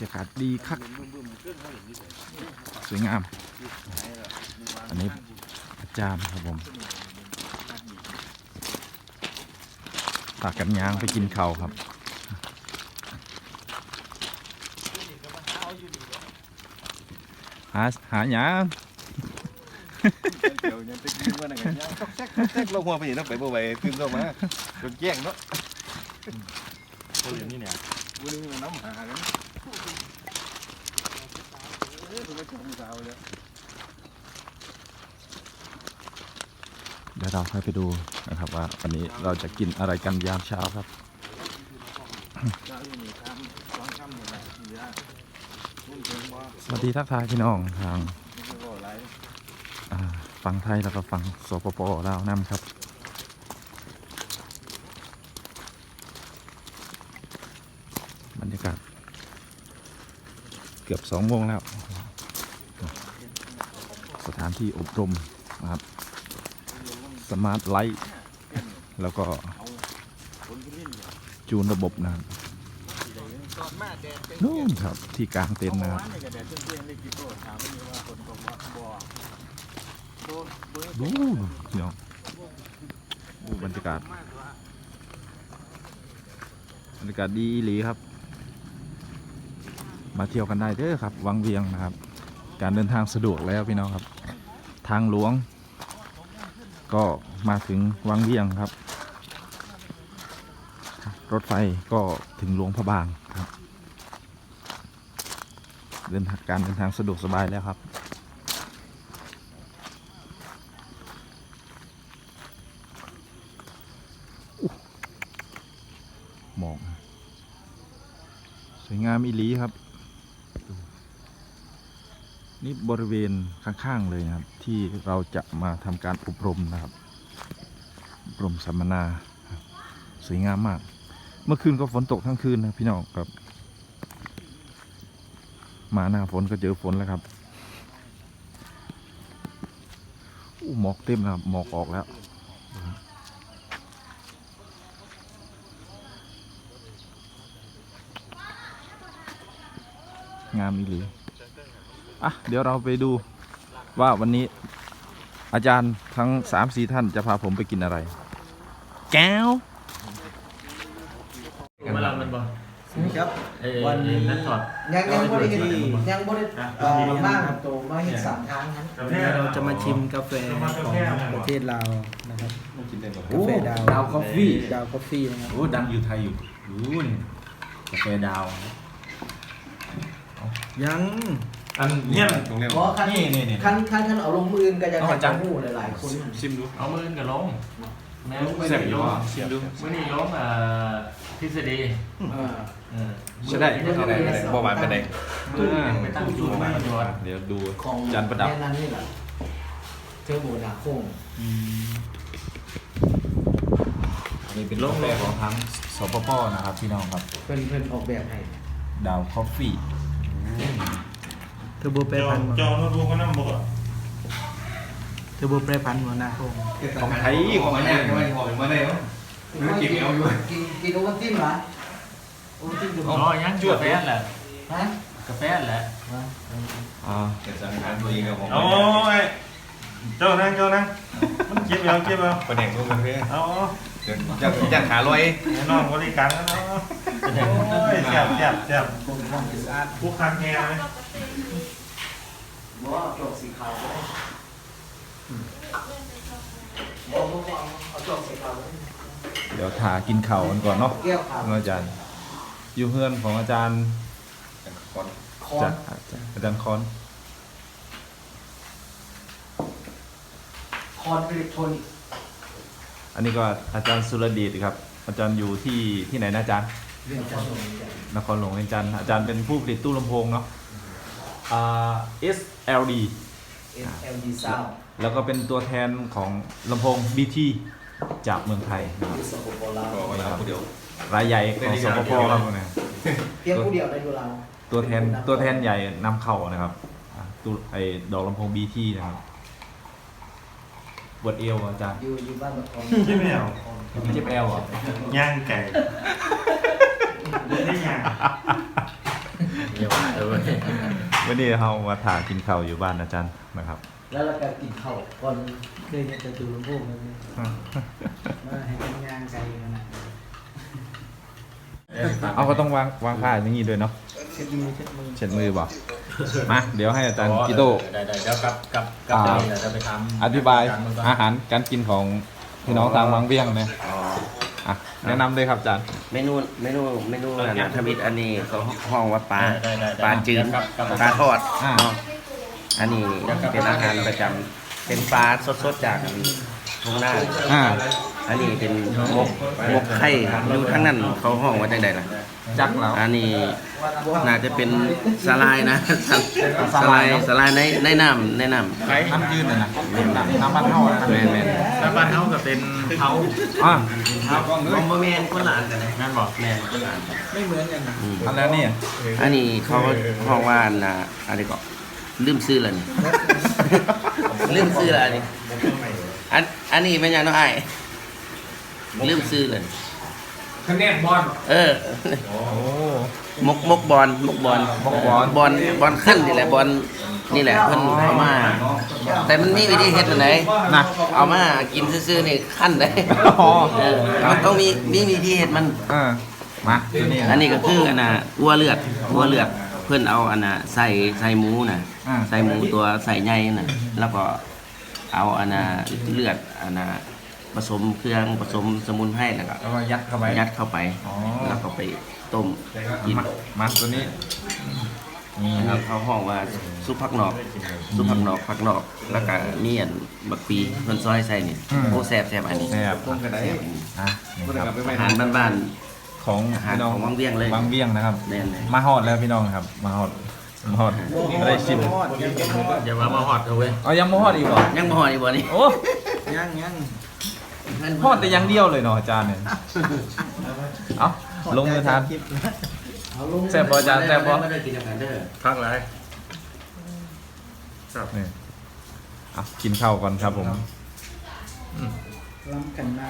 รยากาศดีคักสวยงาม อันนี้อาจารย์ครับผมพากันยางไปกินข้าวครับหาหาหยางเดี๋ยวยังจะกินว่าไหนกันยังซอกแซกซอกแซกเราหัวไปเห็นต้องไปบ่ไหวขึ้นเข้ามาจนแย่งเนาะตัวอย่างนี้เนี่ยวันนี้มันน้ำหากัน เดี๋ยวเราค่อยไปดูนะครับว่าวันนี้เราจะกินอะไรกันยามเช้าครับสวัสดีทักทายพี่น้องทางฝั่งไทยแล้วก็ฝั่งสปปลาวนํครับบรรยากาศ กือบสองโมงแล้ว สถานที่อบรมนะครับสมาร์ทไลท์แล้วก็จูนระบบนะครับนู่นครับที่กลางเต็นท์นะครับนี่ก็แดดเปรี้ยงเตถามไม่มีว่าคนตกว่าบ่โดนเบอร์ดูพี่น้องดูบรรยากาศบรรยากาศดีอีหลีครับ มาเที่ยวกันได้เด้อครับ วังเวียงนะครับ การเดินทางสะดวกแล้วพี่น้องครับ ทางหลวง ก็มาถึงวังเวียงครับ รถไฟก็ถึงหลวงพระบางครับ เดินทางการเดินทางสะดวกสบายแล้วครับหมอกสวยงามอีหลีครับ นี่บริเวณข้างๆเลยนะครับ ที่เราจะมาทำการอบรมนะครับอบรมสัมมนาสวยงามมาก เมื่อคืนก็ฝนตกทั้งคืนนะพี่น้องครับ มาหน้าฝนก็เจอฝนแล้วครับอู้หมอกเต็มนะครับหมอกออกแล้วงามอีหลี อะเดี๋ยวเราไปดูว่าวันนี้อาจารย์ทั้งสามสี่ท่านจะพาผมไปกินอะไร แก้วเวลามันบ่ครับเอ้ยวันนี้นัดถอดยังยังไม่ได้เห็นที่ยังไม่ได้เอ่อมากโตมาเห็นสามครั้งนั้นกาแฟเราจะมาชิมกาแฟของประเทศลาวนะครับมันกินได้กับกาแฟดาวดาวคอฟฟี่ดาวกาแฟนะครับโอ้ดังอยู่ไทยอยู่รู้นี่กาแฟดาวยัง อันเนี่ยตรงเนี้ยเพราะคันนี่นี่นี่ คันคันคันเอาลงมืออื่นก็จะเอาให้จัง หูหลายๆคนชิมดู เอามือกับลงแนวแซ่บอยู่ลงอะชิมดู มื่อนี้ลงอ่าทฤษฎีเออ เออใช่ได้มื้อนี้ได้ได้ได้บ่หวานไปไหนมื้อนี้ยังไปตั้งจูนมาจอดเดี๋ยวดูของจานประดับแค่นั้นนี่แหละเทอร์โบนาโค้งอันนี้เป็นกาแฟของทั้งสปปนะครับพี่น้องครับ เพิ่นเพิ่นออกแบบให้ ดาวคอฟฟี่ เทอร์โบแปรพันธุ์จอโน้ตบุ๊กก็นั่งบอกอะเทอร์โบแปรพันธุ์หัวหน้าโคงของไทยของอันนี้ทำไมหอมมาได้เนาะกินเอาอยู่กินกินโอวัลตินเหรอโอวัลตินอยู่อ๋อยังกาแฟแหละฮะกาแฟแหละอ่าเกิดสังหารตัวเองกับผมโอ้ยเจ้านั่งเจ้านั่งมันเก็บเอาเก็บเอาประเด็นพวกมันเพื่อเอาเกิดจะจะขาลอยให้น้องบริการแล้วเนาะโอ้ยแซ่บแซ่บแซ่บคนทำสะอาดพวกคันแง่เลย บ่เอาจอกสีขาวก็ได้บ่บ่บ่เอาเอาจอกสีขาวก็ได้เดี๋ยวทากินเข่าวกันก่อนเนาะแก้วขาวอาจารย์ อยู่เพื่อนของอาจารย์ก่อนคอจานอาจารย์คอนคอนอิเล็กทรอนิกส์อันนี้ก็อาจารย์สุรดีตครับ อาจารย์อยู่ที่ที่ไหนนะอาจารย์ เรื่องการลงทุนนครหลวงอาจารย์อาจารย์เป็นผู้ผลิตตู้ลำโพงเนาะอ่า SLD LG Sound แล้วก็เป็นตัวแทนของลำโพง BT จากเมืองไทยนะครับที่สปปลาวก็เวลาผู้เดียว รายใหญ่ของสปปครับเนี่ยเพียงผู้เดียวในดูเราตัวแทนตัวแทนใหญ่นำเข้านะครับอะตู้ไอ้ดอกลำโพง BT นะครับปวดเอวอาจารย์อยู่อยู่บ้านแบบของเก็บไม่เอาเจ็บเอวเหรอะย่างไก่ไม่ได้ย่างเดี๋ยวเออวั นนี้เรามาถ่ายกินข้าวอยู่บ้านอาจารย์นะครับ แล้วเราก็กินข้าวก่อนเดินจะตูลำโพงเลยมาให้เป็นงานไกลขนาดนั้นเอาก็ต้องวางวางผ้าอย่างนี้ด้วยเนาะเช็ดมือเช็ดมือเช็ดมือบ่มาเดี๋ยวให้อาจารย์กิโต้ได้ได้เดี๋ยวกลับกลับกลับอ่าจะนี่แหละจะไปทำอธิบายกรเมืองก่อนอาหารการกินของพี่น้องทางบางเวียงเนี่ยอ่ะแนะนำเลยครับอาจารย์ เมนูเมนูเมนูอาหารทมิตอันนี้เขาห้องว่าปลาได้ได้ได้ปลาจืดครับครับ ปลาทอดอ่า เนาะอันนี้เป็นอาหารประจำเป็นปลาสดๆจากทุ่งนาอ่าอันนี้เป็นมกมกไข่อยู่ทั้งนั้นเขาห้องว่าจังใดล่ะ จักแล้วอันนี้น่าจะเป็นสลายนะสสลาลายยเนอะสลายในในน้ำในน้น้ำยืดน่ะนะน้ำน้ำมันเท่านะำแม่นแม่นแล้วบ้านเขาก็เป็นเขาอะบ่แม่นคนละอันกันเลยแม่นบอกแม่นคนละอันไม่เหมือนกันนะอืมอันแล้วนี่อันนี้เขาห้องว่าอันน่ะอะไรก็ลืมซื้อแล้วนี่ลืมซื้อแล้วอันนี้อันอันนี้เป็นยังน้องไอ้ายลืมซื้อเลย คะแนนบอลเออ โอ้ มกมกบอลมกบอลมกบอล บอลบอลขั้นนี่แหละบอลนี่แหละเพิ่นเอามา แต่มันมีวิธีเฮ็ดอันไหนนะ เอามากินซื่อๆนี่ขั้นได้อ๋อเออมันต้องมีมีวิธีเฮ็ดมัน เออมาตัวนี้อันนี้ก็คืออันน่ะวัวเลือดวัวเลือด เพื่อนเอาอันน่ะใส่ใส่หมูน่ะ อ่า ใส่หมูตัวใส่ใหญ่น่ะ แล้วก็เอาอันน่ะเลือดอันน่ะ ผสมเครื่องผสมสมุนไพรแล้วก็แล้วก็ยัดเข้าไป ยัดเข้าไปอ๋อ แล้วก็ไปต้มกินมามาตัวนี้ นี่อันครันี้บ เขาห้องว่าซุปผักนอกซุปผักนอกผักนอก แล้วก็มีอันบักปีเพิ่นซอยใส่นี่โอ้แซ่บแซ่บอันนี้แซ่บต้มกันได้แซ่บอันนี้อะนี่ครับ อาหารบ้านของอาหารพี่น้องของวังเวียงเลยวังเวียงนะครับๆแน่นเลย มาฮอดแล้วพี่น้องครับ มาฮอดมาฮอดไม่ได้ชิมทอดยังเป็นทอดอย่ามามาฮอดเอาเว้ยเอายังมาฮอดอีกเหรอยังบ่ฮอดอีกบ่นี่โอ้ย่างย่าง ฮอดแต่อยังเดียวเลยเนาะอาจารย์เนี่ยเอาลงมือทานเอาลงแซ่บบ่อาจารย์แซ่บบ่ ไม่ได้กินอาหารเด้อพักไรนี่เอากินข้าวก่อนครับผม ล้ำกันมา